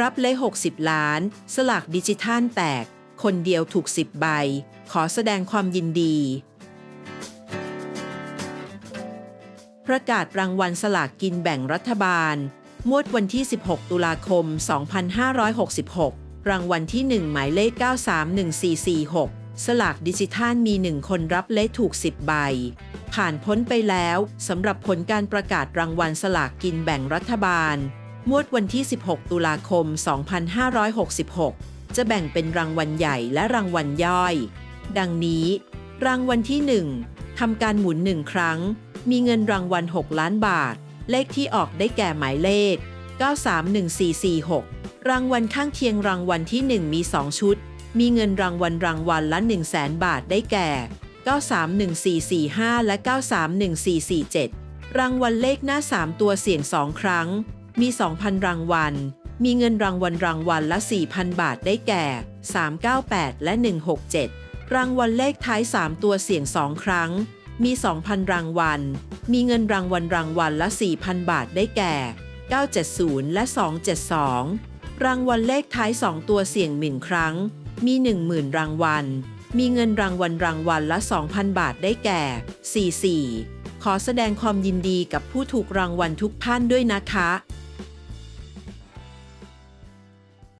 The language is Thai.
รับเลย 60 ล้าน สลากดิจิทัลแตก คนเดียวถูก 10 ใบ ขอแสดงความยินดี ประกาศรางวัลสลากกินแบ่งรัฐบาลงวดวันที่ 16 ตุลาคม 2566 รางวัลที่ 1 หมายเลข 931446 สลากดิจิทัลมี 1 คนรับเลขถูก 10 ใบ ผ่านพ้นไปแล้วสำหรับผลการประกาศรางวัลสลากกินแบ่งรัฐบาลงวดวันที่ 16 ตุลาคม 2566 จะแบ่งเป็นรางวัลใหญ่และรางวัลย่อย ดังนี้ รางวัลที่ 1ทำการหมุน 1 ครั้ง มีเงินรางวัล 6 ล้านบาท เลขที่ออกได้แก่หมายเลข 931446 รางวัลข้างเคียงรางวัลที่ 1 มี 2 ชุด มีเงินรางวัลรางวัลละ 1 0 0 0 0แบาทได้แก่ 931445 และ 931447 รางวัลเลขหน้า 3 ตัวเสี่ยง 2 ครั้ง มี 2,000 รางวัล มีเงินรางวัลรางวัลละ 4,000 บาทได้แก่ 398 และ 167 รางวัลเลขท้าย 3 ตัวเสี่ยง 2 ครั้ง มี 2,000 รางวัล มีเงินรางวัลรางวัลละ 4,000 บาทได้แก่ 970 และ 272 รางวัลเลขท้าย 2 ตัวเสี่ยง 1 ครั้ง มี 10,000 รางวัล มีเงินรางวัลรางวัลละ 2,000 บาทได้แก่ 44 ขอแสดงความยินดีกับผู้ถูกรางวัลทุกท่านด้วยนะคะ